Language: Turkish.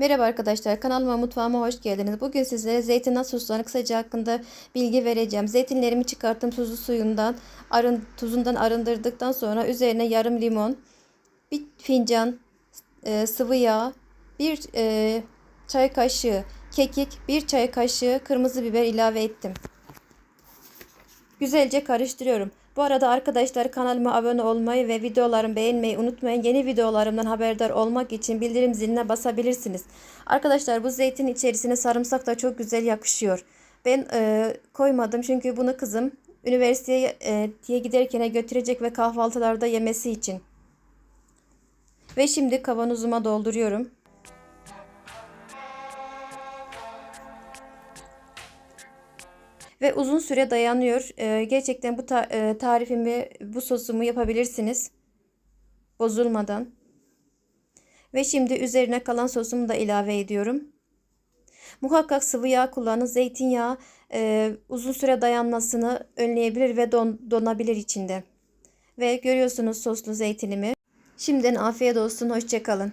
Merhaba arkadaşlar kanalıma mutfağıma hoş geldiniz. Bugün sizlere zeytin nasıl suslanır kısaca hakkında bilgi vereceğim. Zeytinlerimi çıkarttım tuzlu suyundan, arın, tuzundan arındırdıktan sonra üzerine yarım limon, bir fincan e, sıvı yağ, bir e, çay kaşığı kekik, bir çay kaşığı kırmızı biber ilave ettim. Güzelce karıştırıyorum. Bu arada arkadaşlar kanalıma abone olmayı ve videolarımı beğenmeyi unutmayın. Yeni videolarımdan haberdar olmak için bildirim ziline basabilirsiniz. Arkadaşlar bu zeytin içerisine sarımsak da çok güzel yakışıyor. Ben e, koymadım çünkü bunu kızım üniversiteye e, diye giderken götürecek ve kahvaltılarda yemesi için. Ve şimdi kavanozuma dolduruyorum. Ve uzun süre dayanıyor. Ee, gerçekten bu ta- e, tarifimi, bu sosumu yapabilirsiniz. Bozulmadan. Ve şimdi üzerine kalan sosumu da ilave ediyorum. Muhakkak sıvı yağ kullanın. Zeytinyağı e, uzun süre dayanmasını önleyebilir ve don- donabilir içinde. Ve görüyorsunuz soslu zeytinimi. Şimdiden afiyet olsun. Hoşçakalın.